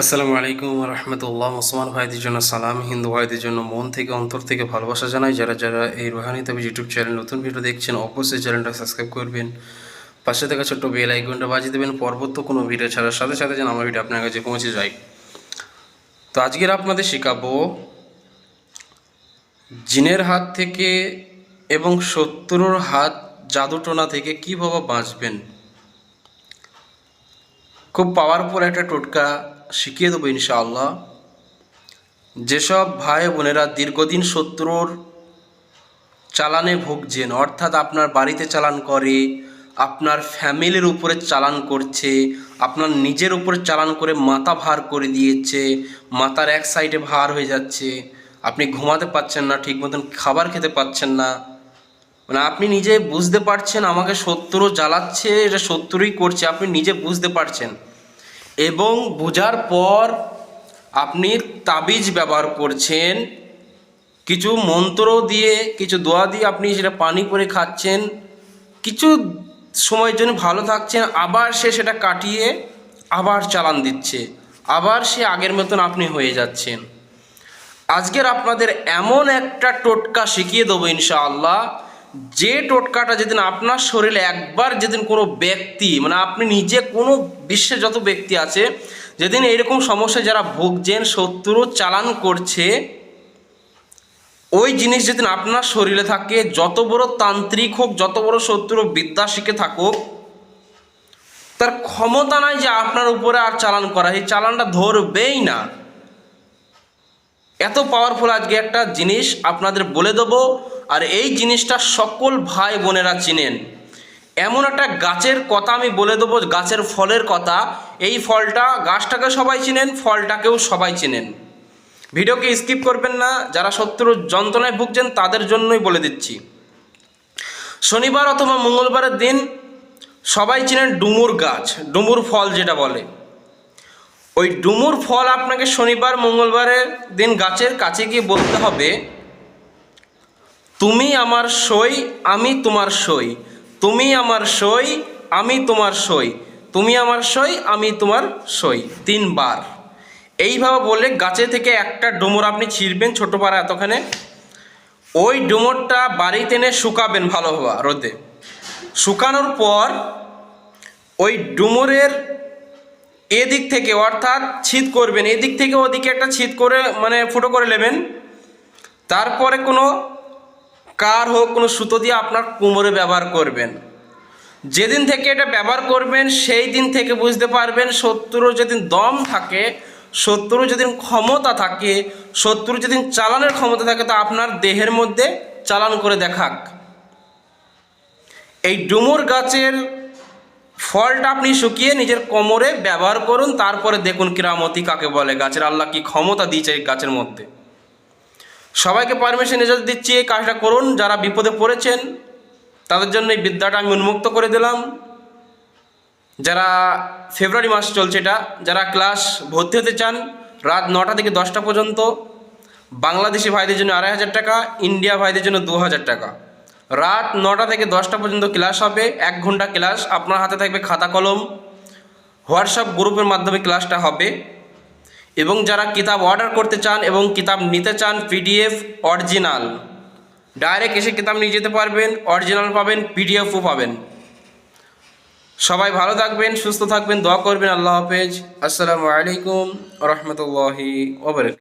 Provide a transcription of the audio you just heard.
আসসালামু আলাইকুম রহমতুল্লাহ। মুসলমান ভাইদের জন্য সালাম, হিন্দু ভাইদের জন্য মন থেকে, অন্তর থেকে ভালোবাসা জানাই। যারা যারা এই রোহানি তবে ইউটিউব চ্যানেল নতুন ভিডিও দেখছেন, অবশ্যই চ্যানেলটা সাবস্ক্রাইব করবেন। পাশে থাকা ছোট্ট বেল আইকনটা বাজিয়ে দেবেন। পরবর্তী কোনো ভিডিও ছাড়ার সাথে সাথে যেন আমার ভিডিও আপনার কাছে পৌঁছে যায়। তো আজকের আপনাদের শেখাবো, জিনের হাত থেকে এবং শত্রুর হাত জাদুটোনা থেকে কীভাবে বাঁচবেন? খুব পাওয়ারফুল একটা টোটকা। শিখিয়ে দেবো ইনশাআল্লাহ। যেসব ভাই বোনেরা দীর্ঘদিন শত্রুর চালানে ভুগছেন, অর্থাৎ আপনার বাড়িতে চালান করে, আপনার ফ্যামিলির উপরে চালান করছে, আপনার নিজের উপরে চালান করে মাথা ভার করে দিয়েছে, মাথার এক সাইডে ভার হয়ে যাচ্ছে, আপনি ঘুমাতে পারছেন না, ঠিক মতন খাবার খেতে পাচ্ছেন না। মানে আপনি নিজে বুঝতে পারছেন আমাকে শত্রু জ্বালাচ্ছে, এটা শত্রুই করছে, আপনি নিজে বুঝতে পারছেন। এবং বোঝার পর আপনি তাবিজ ব্যবহার করছেন, কিছু মন্ত্র দিয়ে, কিছু দোয়া দিয়ে আপনি সেটা পানি করে খাচ্ছেন, কিছু সময়ের জন্য ভালো থাকছেন, আবার সে সেটা কাটিয়ে আবার চালান দিচ্ছে, আবার সে আগের মতন আপনি হয়ে যাচ্ছেন। আজকের আপনাদের এমন একটা টোটকা শিখিয়ে দেবো ইনশাআল্লাহ যে টোটকাটা যেদিন আপনার শরীরে একবার যেদিন কোনো ব্যক্তি মানে আপনি নিজে কোনো বিশ্বে যত ব্যক্তি আছে, যেদিন এরকম সমস্যায় যারা ভুগছেন, শত্রু চালান করছে, ওই জিনিস যেদিন আপনার শরীরে থাকে, যত বড় তান্ত্রিক হোক, যত বড় শত্রু বিদ্যা শিখে থাকুক, তার ক্ষমতা নাই যে আপনার উপরে আর চালান করা। এই চালানটা ধরবেই না। এত পাওয়ারফুল আজকে একটা জিনিস আপনাদের বলে দেবো, আর এই জিনিসটা সকল ভাই বোনেরা চিনেন। এমন একটা গাছের কথা আমি বলে দেবো, গাছের ফলের কথা। এই ফলটা গাছটাকে সবাই চিনেন, ফলটাকেও সবাই চিনেন। ভিডিওকে স্কিপ করবেন না, যারা শত্রু যন্ত্রণায় ভুগছেন তাদের জন্যই বলে দিচ্ছি। শনিবার অথবা মঙ্গলবারের দিন সবাই চিনেন ডুমুর গাছ, ডুমুর ফল যেটা বলে। ওই ডুমুর ফল আপনাকে শনিবার, মঙ্গলবারের দিন গাছের কাছে গিয়ে বলতে হবে, তুমি আমার সই, আমি তোমার সই। তুমি আমার সই, আমি তোমার সই। তুমি আমার সই, আমি তোমার সই। তিনবার। এইভাবে বলে গাছে থেকে একটা ডুমুর আপনি ছিঁড়বেন ছোটো পাড়া এতখানে। ওই ডুমুরটা বাড়িতে এনে শুকাবেন ভালোভাবে রোদে। শুকানোর পর ওই ডুমুরের এদিক থেকে, অর্থাৎ ছিদ করবেন। এদিক থেকে ওদিকে একটা ছিদ করে মানে ফুটো করে নেবেন। তারপরে কোনো কার হোক, কোনো সুতো দিয়ে আপনার কোমরে ব্যবহার করবেন। যেদিন থেকে এটা ব্যবহার করবেন, সেই দিন থেকে বুঝতে পারবেন, শত্রুর যেদিন দম থাকে, শত্রুর যেদিন ক্ষমতা থাকে, শত্রুর যেদিন চালানের ক্ষমতা থাকে, তা আপনার দেহের মধ্যে চালান করে দেখাক। এই ডুমুর গাছের ফলটা আপনি শুকিয়ে নিজের কোমরে ব্যবহার করুন, তারপরে দেখুন কিরামতি কাকে বলে। গাছের আল্লাহ কি ক্ষমতা দিয়েছে এই গাছের মধ্যে। সবাইকে পারমিশন এজাজ দিচ্ছি, এই কাজটা করুন। যারা বিপদে পড়েছেন, তাদের জন্য এই বিদ্যাটা আমি উন্মুক্ত করে দিলাম। যারা ফেব্রুয়ারি মাস চলছে এটা, যারা ক্লাস ভর্তি হতে চান, রাত নটা থেকে দশটা পর্যন্ত, বাংলাদেশি ভাইদের জন্য আড়াই হাজার টাকা, ইন্ডিয়া ভাইদের জন্য দু হাজার টাকা। রাত নটা থেকে দশটা পর্যন্ত ক্লাস হবে, এক ঘণ্টা ক্লাস, আপনার হাতে থাকবে খাতা কলম, হোয়াটসঅ্যাপ গ্রুপের মাধ্যমে ক্লাসটা হবে। এবং যারা কিতাব অর্ডার করতে চান এবং কিতাব নিতে চান, পিডিএফ অরিজিনাল। ডাইরেক্ট এসে কিতাব নিয়ে যেতে পারবেন, অরিজিনাল পাবেন, পিডিএফও পাবেন। সবাই ভালো থাকবেন, সুস্থ থাকবেন, দোয়া করবেন, আল্লাহ হাফেজ। আসসালামু আলাইকুম রহমতুল্লাহি ওবরাক